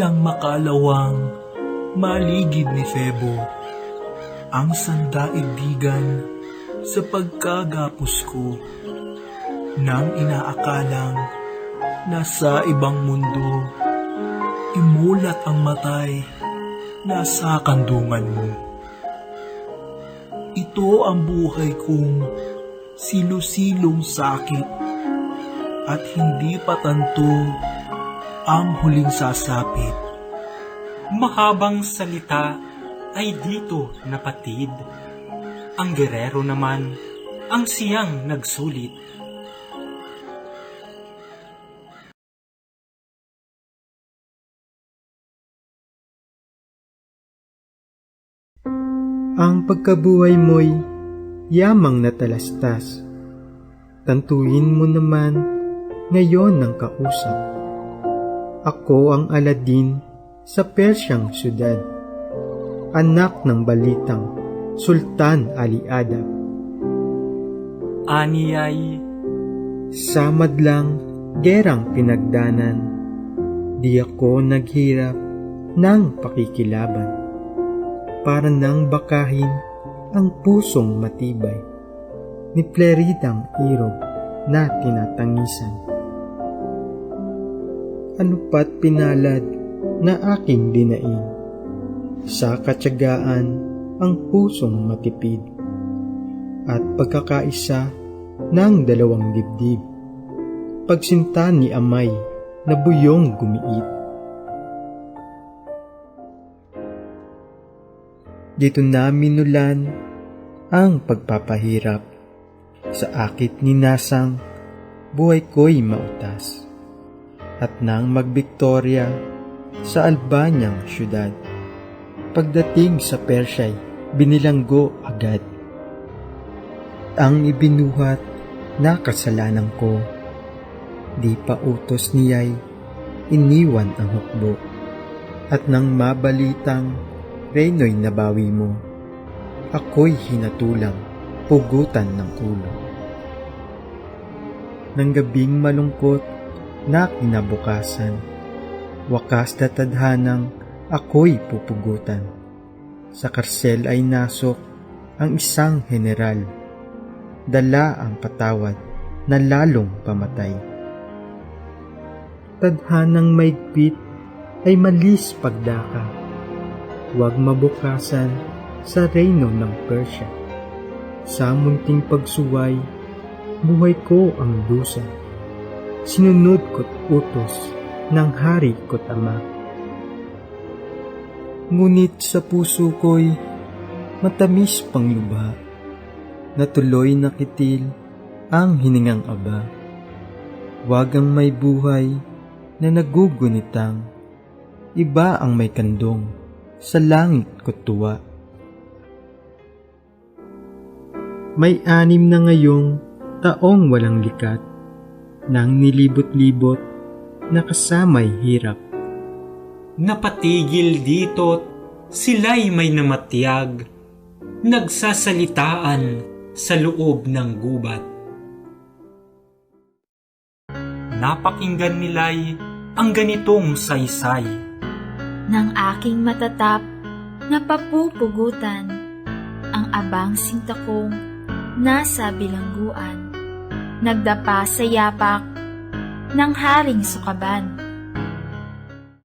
bilang makalawang maligid ni Febo ang sandaigdigan sa pagkagapos ko nang inaakalang nasa ibang mundo imulat ang matay nasa kandungan mo. Ito ang buhay kong silusilong sakit at hindi patanto ang huling sasapit. Mahabang salita ay dito napatid. Ang gerero naman ang siyang nagsulit. Ang pagkabuhay mo'y yamang natalastas. Tantuin mo naman ngayon ng kausap. Ako ang Aladin sa Persyang syudad. Anak ng balitang Sultan Ali Adab. Ani ay Sa madlang gerang pinagdanan, di ako naghirap ng pakikilaban. Para nang bakahin ang pusong matibay ni Pleridang irog na tinatangisan. Ano pat pinalad na aking dinain, sa katyagaan ang pusong matipid at pagkakaisa ng dalawang dibdib. Pagsinta ni amay na buyong gumiit. Dito na minulan ang pagpapahirap. Sa akit ni Nasang, buhay ko'y mautas. At nang magbiktorya sa Albanyang syudad, pagdating sa Persya'y binilanggo agad. Ang ibinuhat na kasalanan ko, di pa utos niya'y iniwan ang hukbo. At nang mabalitang Reyno'y nabawi mo, ako'y hinatulang pugutan ng ulo. Nang gabing malungkot na kinabukasan, wakas na ako'y pupugutan. Sa karsel ay nasok ang isang general, dala ang patawad na lalong pamatay. Tadhanang maigpit ay malis pagdaka, huwag mabukasan sa reyno ng Persya. Sa munting pagsuway, buhay ko ang dusa. Sinunod ko't utos ng hari ko't ama. Ngunit sa puso ko'y matamis pang lubha, na tuloy nakitil ang hiningang aba. Huwag ang may buhay na nagugunitang, iba ang may kandong sa langit ko tuwa. May anim na ngayong taong walang likat, nang nilibot-libot na kasamay hirap. napatigil dito't sila'y may namatiyag, nagsasalitaan sa loob ng gubat. Napakinggan nila'y ang ganitong saysay. ng aking matatap na papupugutan ang abang sinta kong nasa bilangguan. Nagdapa sa yapak ng haring sukaban.